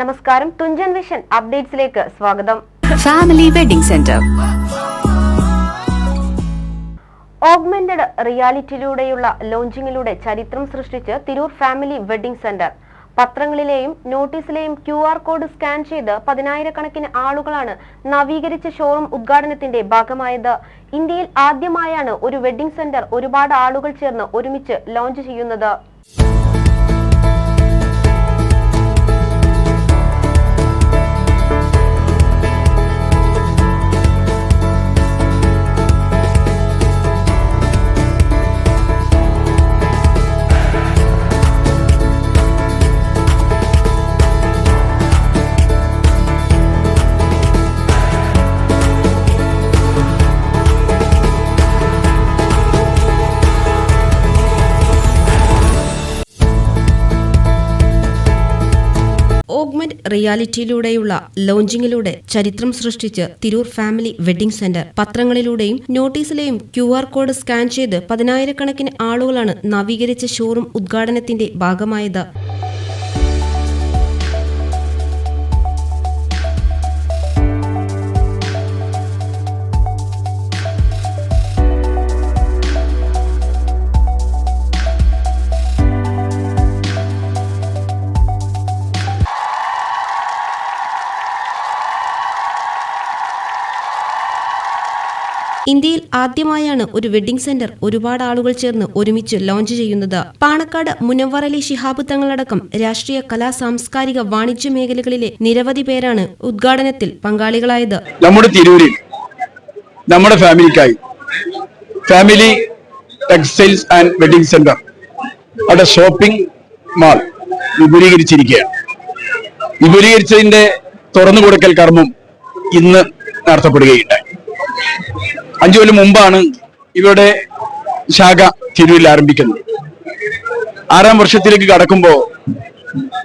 നമസ്കാരം. തുഞ്ചൻ വിഷൻ അപ്ഡേറ്റ്സിലേക്ക് സ്വാഗതം. ഫാമിലി വെഡിംഗ് സെന്റർ ഓഗ്മെന്റഡ് റിയാലിറ്റിയിലൂടെയുള്ള ലോഞ്ചിങ്ങിലൂടെ ചരിത്രം സൃഷ്ടിച്ച് തിരൂർ ഫാമിലി വെഡിംഗ് സെന്റർ. പത്രങ്ങളിലെയും നോട്ടീസിലെയും ക്യു ആർ കോഡ് സ്കാൻ ചെയ്ത് പതിനായിരക്കണക്കിന് ആളുകളാണ് നവീകരിച്ച ഷോറൂം ഉദ്ഘാടനത്തിന്റെ ഭാഗമായത്. ഇന്ത്യയിൽ ആദ്യമായാണ് ഒരു വെഡിംഗ് സെന്റർ ഒരുപാട് ആളുകൾ ചേർന്ന് ഒരുമിച്ച് ലോഞ്ച് ചെയ്യുന്നത്. റിയാലിറ്റിയിലൂടെയുള്ള ലോഞ്ചിങ്ങിലൂടെ ചരിത്രം സൃഷ്ടിച്ച് തിരൂർ ഫാമിലി വെഡിംഗ് സെന്റർ. പത്രങ്ങളിലൂടെയും നോട്ടീസിലെയും ക്യു ആർ കോഡ് സ്കാൻ ചെയ്ത് പതിനായിരക്കണക്കിന് ആളുകളാണ് നവീകരിച്ച ഷോറൂം ഉദ്ഘാടനത്തിന്റെ ഭാഗമായത്. ഇന്ത്യയിൽ ആദ്യമായാണ് ഒരു വെഡിംഗ് സെന്റർ ഒരുപാട് ആളുകൾ ചേർന്ന് ഒരുമിച്ച് ലോഞ്ച് ചെയ്യുന്നത്. പാണക്കാട് മുനവറലി ശിഹാബ് തങ്ങളടക്കം രാഷ്ട്രീയ കലാ സാംസ്കാരിക വാണിജ്യ മേഖലകളിലെ നിരവധി പേരാണ് ഉദ്ഘാടനത്തിൽ പങ്കാളികളായത്. നമ്മുടെ തിരൂരിൽ നമ്മുടെ ഫാമിലിക്കായി. Family textiles and wedding centre. അവിടെ ഷോപ്പിംഗ് മാൾ വിപുലീകരിച്ചിരിക്കുകയാണ്. വിപുലീകരിച്ചതിന്റെ തുറന്നു കൊടുക്കൽ കർമ്മം ഇന്ന് നടത്തപ്പെടുകയുണ്ടായി. അഞ്ചു കൊല്ലം മുമ്പാണ് ഇവരുടെ ശാഖ തിരുവിൽ ആരംഭിക്കുന്നത്. ആറാം വർഷത്തിലേക്ക് കടക്കുമ്പോൾ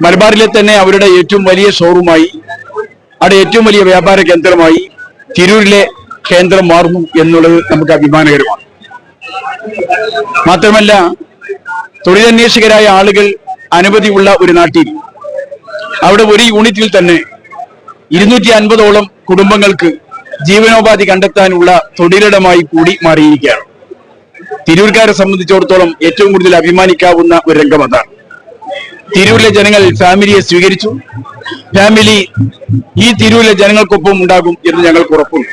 മലബാറിലെ തന്നെ അവരുടെ ഏറ്റവും വലിയ ഷോറൂമായി അവിടെ ഏറ്റവും വലിയ വ്യാപാര കേന്ദ്രമായി തിരൂരിലെ കേന്ദ്രം മാറുന്നു എന്നുള്ളത് നമുക്ക് അഭിമാനകരമാണ്. മാത്രമല്ല തൊഴിലന്വേഷകരായ ആളുകൾ അനവധിയുള്ള ഒരു നാട്ടിൽ അവിടെ ഒരു യൂണിറ്റിൽ തന്നെ ഇരുന്നൂറ്റി അൻപതോളം കുടുംബങ്ങൾക്ക് ജീവനോപാധി കണ്ടെത്താനുള്ള തൊഴിലിടമായി കൂടി മാറിയിരിക്കുകയാണ്. തിരൂർക്കാരെ സംബന്ധിച്ചിടത്തോളം ഏറ്റവും കൂടുതൽ അഭിമാനിക്കാവുന്ന ഒരു രംഗം അതാണ്. തിരൂരിലെ ജനങ്ങൾ ഫാമിലിയെ സ്വീകരിച്ചു. ഫാമിലി ഈ തിരൂരിലെ ജനങ്ങൾക്കൊപ്പം ഉണ്ടാകും എന്ന് ഞങ്ങൾക്ക് ഉറപ്പുണ്ട്.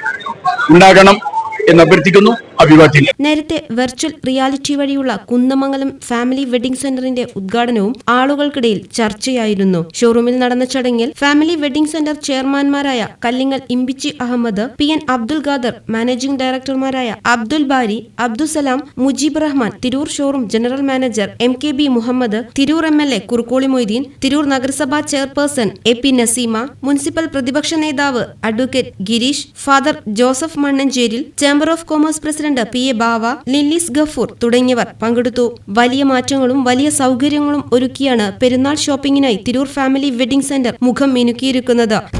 ഉണ്ടാകണം എന്ന് അഭ്യർത്ഥിക്കുന്നു. അഭിവാദ്യം. നേരത്തെ വെർച്വൽ റിയാലിറ്റി വഴിയുള്ള കുന്നമംഗലം ഫാമിലി വെഡിംഗ് സെന്ററിന്റെ ഉദ്ഘാടനവും ആളുകൾക്കിടയിൽ ചർച്ചയായിരുന്നു. ഷോറൂമിൽ നടന്ന ചടങ്ങിൽ family wedding centre ചെയർമാൻമാരായ Kallingal Imbichi Ahammed P N Abdul Khader managing ഡയറക്ടർമാരായ Abdul Bari Abdussalam Mujeeb Rahman Tirur showroom general manager M K B Muhammed Tirur M L A Kurukkoli Moideen Tirur നഗരസഭാ chairperson A P Naseema municipal പ്രതിപക്ഷ നേതാവ് advocate Gireesh father Joseph Mannancheril chamber of commerce president P. A. Bava Lillis Gafoor തുടങ്ങിയവർ പങ്കെടുത്തു. വലിയ മാറ്റങ്ങളും വലിയ സൗകര്യങ്ങളും ഒരുക്കിയാണ് പെരുന്നാൾ ഷോപ്പിംഗിനായി തിരൂർ ഫാമിലി വെഡിംഗ് സെന്റർ മുഖം മിനുക്കിയിരിക്കുന്നത്.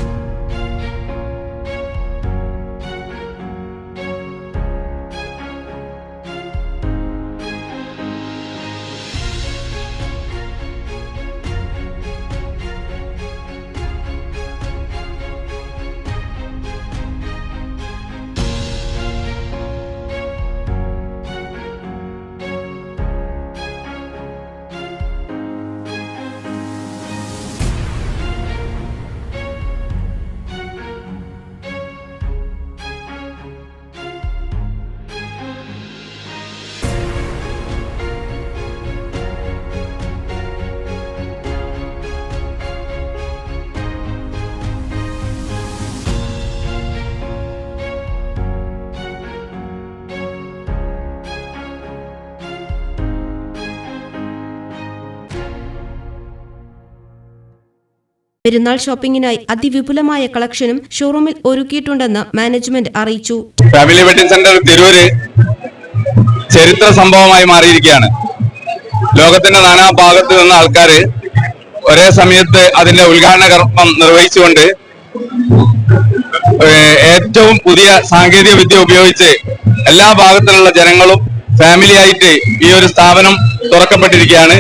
പെരുന്നാൾ ഷോപ്പിംഗിനായി അതിവിപുലമായ കളക്ഷനും ഷോറൂമിൽ ഒരുക്കിയിട്ടുണ്ടെന്ന് മാനേജ്മെന്റ് അറിയിച്ചു. ഫാമിലി വെഡിങ് സെന്റർ തിരൂര് ചരിത്ര സംഭവമായി മാറിയിരിക്കുകയാണ്. ലോകത്തിന്റെ നാനാ ഭാഗത്ത് നിന്ന ആൾക്കാർ ഒരേ സമയത്ത് അതിന്റെ ഉദ്ഘാടന കർമ്മം നിർവഹിച്ചുകൊണ്ട് ഏറ്റവും പുതിയ സാങ്കേതിക വിദ്യ ഉപയോഗിച്ച് എല്ലാ ഭാഗത്തിലുള്ള ജനങ്ങളും ഫാമിലി ആയിട്ട് ഈ ഒരു സ്ഥാപനം തുറക്കപ്പെട്ടിരിക്കുകയാണ്.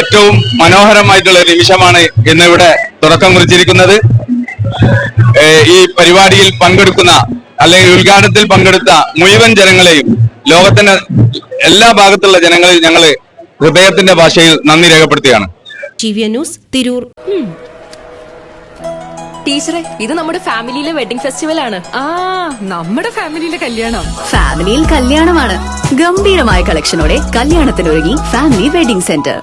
ഏറ്റവും മനോഹരമായിട്ടുള്ള നിമിഷമാണ് ഇന്നിവിടെ തുടക്കം കുറിച്ചിരിക്കുന്നത്. ഈ പരിപാടിയിൽ പങ്കെടുക്കുന്ന അല്ലെങ്കിൽ ഉദ്ഘാടനത്തിൽ പങ്കെടുത്ത മുഴുവൻ ജനങ്ങളെയും ലോകത്തിന്റെ എല്ലാ ഭാഗത്തുള്ള ജനങ്ങളെയും ഞങ്ങൾ ഹൃദയത്തിന്റെ ഭാഷയിൽ നന്ദി രേഖപ്പെടുത്തുകയാണ്. T news Tirur. ടീച്ചറെ ഇത് നമ്മുടെ ഫാമിലിയിലെ വെഡിങ് ഫെസ്റ്റിവൽ ആണ്. ആ നമ്മുടെ ഫാമിലിയിലെ കല്യാണം. ഫാമിലിയിൽ കല്യാണമാണ്. ഗംഭീരമായ കളക്ഷനോടെ കല്യാണത്തിനൊരുങ്ങി ഫാമിലി വെഡിംഗ് സെന്റർ.